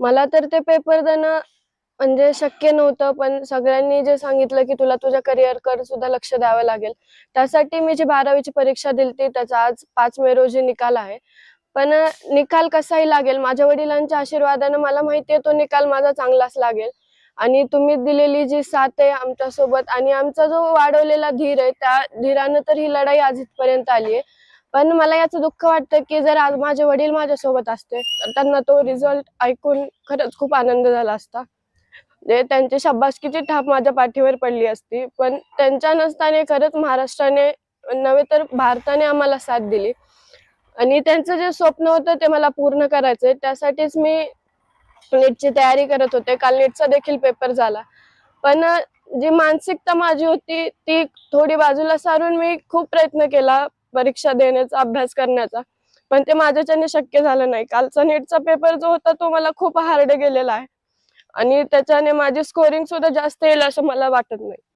मला तर ते पेपर देणं म्हणजे शक्य नव्हतं पण सगळ्यांनी जे सांगितलं की तुला तुझ्या करिअरकडे सुद्धा लक्ष द्यावं लागेल. त्यासाठी मी जी बारावीची परीक्षा दिली त्याचा आज पाच मे रोजी निकाल आहे. पण निकाल कसाही लागेल माझ्या वडिलांच्या आशीर्वादानं मला माहिती आहे तो निकाल माझा चांगलाच लागेल. आणि तुम्ही दिलेली जी साथ आहे आमच्यासोबत आणि आमचा जो वाढवलेला धीर आहे त्या धीरानं तर ही लढाई आज इथपर्यंत आली आहे. पण मला याचं दुःख वाटतं की जर आज माझे वडील माझ्यासोबत असते तर त्यांना तो रिझल्ट ऐकून खरंच खूप आनंद झाला असता. जे त्यांची शाबासकीची थाप माझ्या पाठीवर पडली असती पण त्यांच्या नसताने खरंच महाराष्ट्राने नव्हे तर भारताने आम्हाला साथ दिली. आणि त्यांचं जे स्वप्न होतं ते मला पूर्ण करायचंय त्यासाठीच मी नीटची तयारी करत होते. काल नीटचा देखील पेपर झाला. पण जी मानसिकता माझी होती ती थोडी बाजूला सारून मी खूप प्रयत्न केला. परीक्षा देण्याचा अभ्यास करण्याचा. पण ते माझ्याच्याने शक्य झालं नाही. कालचा नीटचा पेपर जो होता तो मला खूप हार्ड गेलेला आहे. आणि त्याच्याने माझी स्कोरिंग सुद्धा जास्त येईल असं मला वाटत नाही.